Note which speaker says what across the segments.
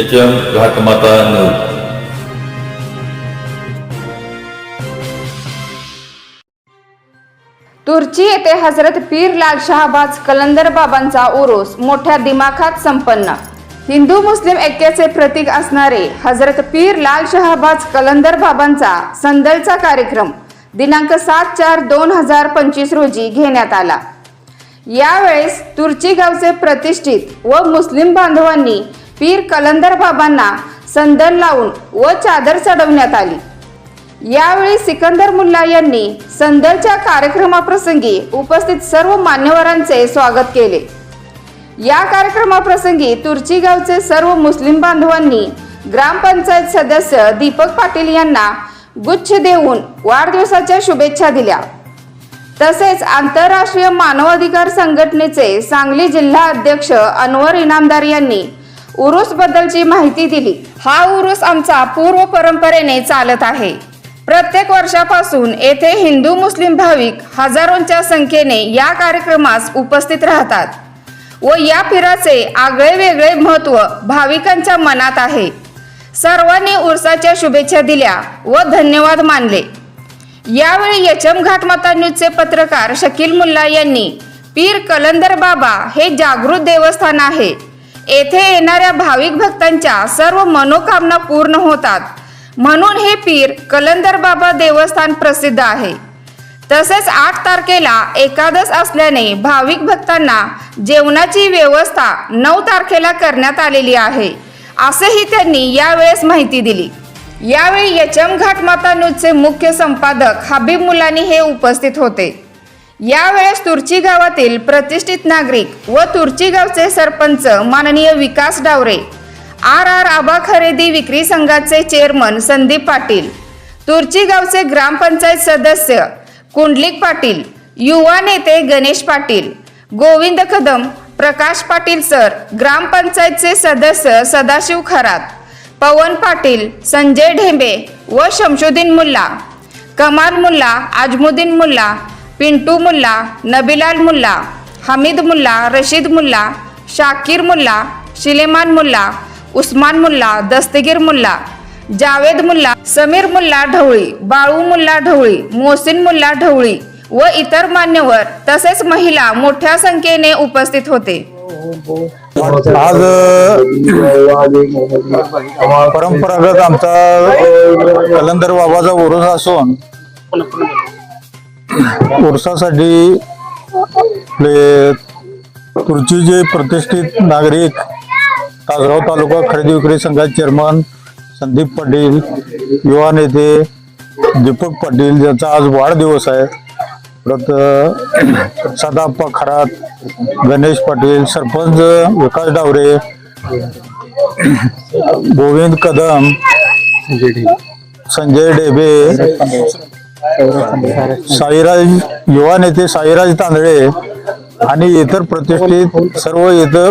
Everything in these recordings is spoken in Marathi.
Speaker 1: H M Ghatmata news
Speaker 2: Turchi येथे हजरत पीर लाल शहाबाज कलंदर बाबांचा उरूस मोठ्या दिमाखात संपन्न. हिंदू मुस्लिम ऐक्याचे प्रतीक असणारे हजरत पीर लाल शहाबाज कलंदर बाबांचा संदलचा कार्यक्रम दिनांक सात चार दोन हजार पंचवीस रोजी घेण्यात आला. यावेळेस तुर्ची गावचे प्रतिष्ठित व मुस्लिम बांधवांनी पीर कलंदर बाबांना संदन लावून व चादर चढवण्यात आली. यावेळी सिकंदर मुल्ला यांनी संदलच्या कार्यक्रमाप्रसंगी उपस्थित सर्व मान्यवरांचे स्वागत केले. या कार्यक्रमाप्रसंगी तुर्ची गावचे सर्व मुस्लिम बांधवांनी ग्रामपंचायत सदस्य दीपक पाटील यांना गुच्छ देऊन वाढदिवसाच्या शुभेच्छा दिल्या. तसेच आंतरराष्ट्रीय मानवाधिकार संघटनेचे सांगली जिल्हा अध्यक्ष अनवर इनामदार यांनी उरूस बद्दलची माहिती दिली. हा उरूस आमचा पूर्व परंपरेने चालत आहे. प्रत्येक वर्षापासून येथे हिंदू मुस्लिम भाविक हजारोंच्या संख्येने या कार्यक्रमास उपस्थित राहतात व या फिराचे आगळे वेगळे महत्त्व भाविकांच्या मनात आहे. सर्वांनी उरसाच्या शुभेच्छा दिल्या व धन्यवाद मानले. यावेळी यचम घाटमाता न्यूजचे पत्रकार शकील मुल्ला यांनी पीर कलंदर बाबा हे जागृत देवस्थान आहे. येथे येणाऱ्या भाविक भक्तांच्या सर्व मनोकामना पूर्ण होतात. म्हणून हे पीर कलंदर बाबा देवस्थान प्रसिद्ध आहे. तसेच आठ तारखेला एकादश असल्याने भाविक भक्तांना जेवणाची व्यवस्था नऊ तारखेला करण्यात आलेली आहे. असेही त्यांनी यावेळेस माहिती दिली. यावेळी यचम घाटमाता न्यूजचे मुख्य संपादक हबीब मुलानी हे उपस्थित होते. यावेळेस तुर्ची गावातील प्रतिष्ठित नागरिक व तुर्ची गावचे सरपंच माननीय विकास डावरे आर आर आबा खरेदी विक्री संघाचे चेअरमन संदीप पाटील तुर्ची गावचे ग्रामपंचायत सदस्य कुंडलिक पाटील युवा नेते गणेश पाटील गोविंद कदम प्रकाश पाटील सर ग्रामपंचायतचे सदस्य सदाशिव खरात पवन पाटील संजय ढेंबे व शमशुद्दीन मुल्ला कमाल मुल्ला आजमुद्दीन मुल्ला पिंटू मुल्ला नबीलाल मुल्ला हमीद मुल्ला रशीद मुल्ला शाकीर मुल्ला शिलेमान मुल्ला उस्मान मुल्ला दस्तगीर मुल्ला जावेद मुल्ला समीर मुल्ला ढवळी बाळू मुल्ला ढवळी मोहसिन मुल्ला ढवळी व इतर मान्यवर तसेच महिला मोठ्या संख्येने उपस्थित होते.
Speaker 3: आज परंपरागत आमचा कलंदर बाबाचा उरूस असून उरसासाठी आपले तुर्चीचे प्रतिष्ठित नागरिक तासगाव तालुका खरेदी विक्री संघाचे चेअरमन संदीप पाटील युवा नेते दीपक पाटील यांचा आज वाढदिवस आहे. परत सदाप्पा खरात गणेश पाटील सरपंच विकास डावरे गोविंद कदम संजय डेबे साईराज युवा नेते साईराज तांदळे आणि इतर प्रतिष्ठित सर्व इथं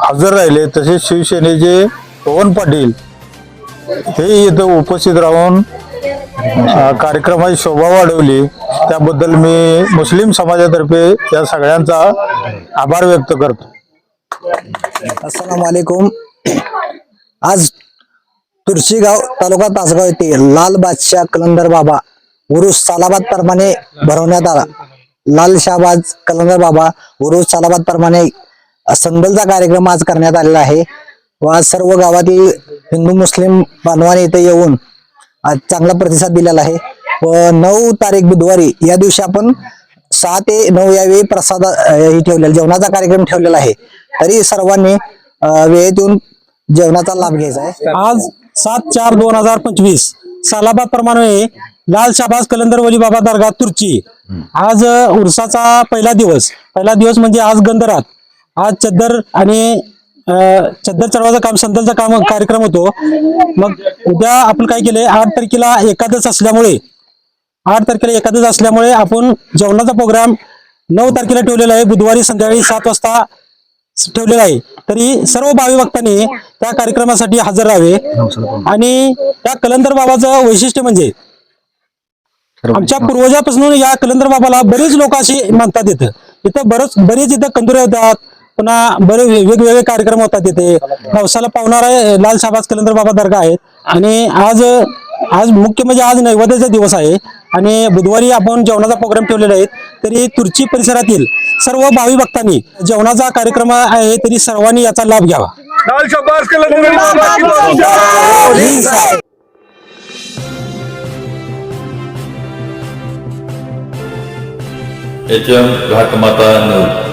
Speaker 3: हजर राहिले. तसेच शिवसेनेचे पवन पाटील हे इथं उपस्थित राहून कार्यक्रमाची शोभा वाढवली. त्याबद्दल मी मुस्लिम समाजातर्फे या सगळ्यांचा आभार व्यक्त करतो.
Speaker 4: अस्सलाम आज तुळशीगाव तालुका तासगाव येथे लाल बादशाह कलंदर बाबा उरुस सालाबाद प्रमाणे भरवण्यात आला. लाल शाहबाज कलंदर बाबा उरुस सालाबाद प्रमाणे संदलचा कार्यक्रम आज करण्यात आलेला आहे. व आज सर्व गावातील हिंदू मुस्लिम बांधवाने इथे येऊन आज चांगला प्रतिसाद दिलेला आहे. व नऊ तारीख बुधवारी या दिवशी आपण सहा ते नऊ यावेळी प्रसाद हे ठेवलेला जेवणाचा कार्यक्रम ठेवलेला आहे. तरी सर्वांनी वेळेत येऊन जेवणाचा लाभ घ्यायचा आहे.
Speaker 5: आज सात चार दोन हजार पंचवीस. सालाबाप्रमाणे लाल शाबाज कलंदर वली बाबा दर्गा तुर्ची. आज उरसाचा पहिला दिवस. पहिला दिवस म्हणजे आज गंधरात. आज चद्दर आणि चद्दर चढवायचं काम संतांचा काम कार्यक्रम होतो. मग उद्या आपण काय केलंय? आठ तारखेला एकादश असल्यामुळे आठ तारखेला एकादश असल्यामुळे आपण जेवणाचा प्रोग्राम नऊ तारखेला ठेवलेला आहे. बुधवारी संध्याकाळी सात वाजता ठेवलेला आहे. तरी सर्व भावी भक्तांनी त्या कार्यक्रमासाठी हजर राहावे. आणि त्या कलंदर बाबाचं वैशिष्ट्य म्हणजे आमच्या पूर्वजापासून या कलंदर बाबाला बरेच लोक अशी मानतात इथं. इथं बरंच बरेच इथं कंदुरे होतात पुन्हा बरे वेगवेगळे कार्यक्रम होतात तिथे पावसाला पावणारा लाल शाबाज कलंदर बाबा दर्गा आहेत. आणि आज आज मुख्य म्हणजे आज नैवेद्याचा दिवस आहे आणि बुधवारी आपण जेवणाचा प्रोग्राम ठेवलेला आहे तरी तुर्ची परिसरातील सर्व भावी भक्तांनी जेवणाचा कार्यक्रम आहे तरी सर्वांनी याचा लाभ घ्यावा.
Speaker 1: एच एम घाटमाता नऊ.